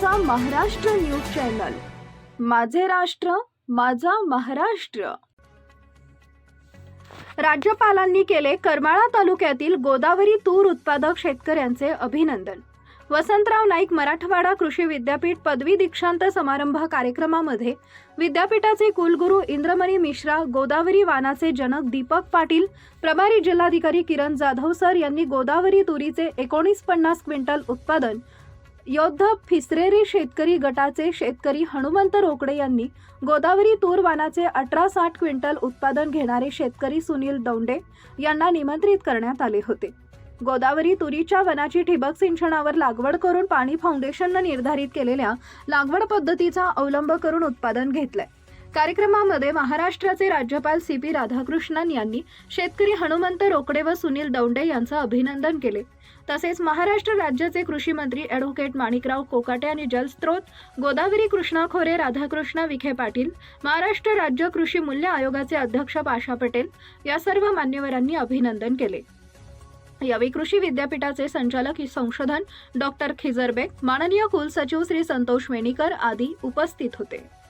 चा Maharashtra news channel. माझे राष्ट्र माझा महाराष्ट्र. राज्यपालांनी केले करमाळा तालुक्यातील गोदावरी तूर उत्पादक शेतकऱ्यांचे अभिनंदन. वसंतराव नाईक मराठवाडा कृषी विद्यापीठ पदवी दीक्षांत समारंभ कार्यक्रमामध्ये विद्यापीठाचे कुलगुरू इंद्रमणी मिश्रा गोदावरी वानाचे जनक दीपक पाटील प्रभारी जिल्हाधिकारी किरण जाधव सर यांनी गोदावरी तुरीचे एकोणीस पन्नास क्विंटल उत्पादन योद्धा फिसरेरी शेतकरी गटाचे शेतकरी हनुमंत रोकडे यांनी गोदावरी तूर वानाचे अठरा साठ क्विंटल उत्पादन घेणारे शेतकरी सुनील दौंडे यांना निमंत्रित करण्यात आले होते. गोदावरी तुरीच्या वनाची ठिबक सिंचनावर लागवड करून पाणी फाउंडेशननं निर्धारित केलेल्या लागवड पद्धतीचा अवलंब करून उत्पादन घेतलंय. कार्यक्रमामध्ये महाराष्ट्राचे राज्यपाल सी पी राधाकृष्णन यांनी शेतकरी हनुमंत रोकडे व सुनील दौंडे यांचं अभिनंदन केले. तसेच महाराष्ट्र राज्याचे कृषी मंत्री ॲडव्होकेट माणिकराव कोकाटे आणि जलस्रोत गोदावरी कृष्णा खोरे राधाकृष्ण विखे पाटील महाराष्ट्र राज्य कृषी मूल्य आयोगाचे अध्यक्ष पाशा पटेल या सर्व मान्यवरांनी अभिनंदन केले. यावेळी कृषी विद्यापीठाचे संचालक संशोधन डॉक्टर खिजरबेग माननीय कुलसचिव श्री संतोष मेणीकर आदी उपस्थित होते.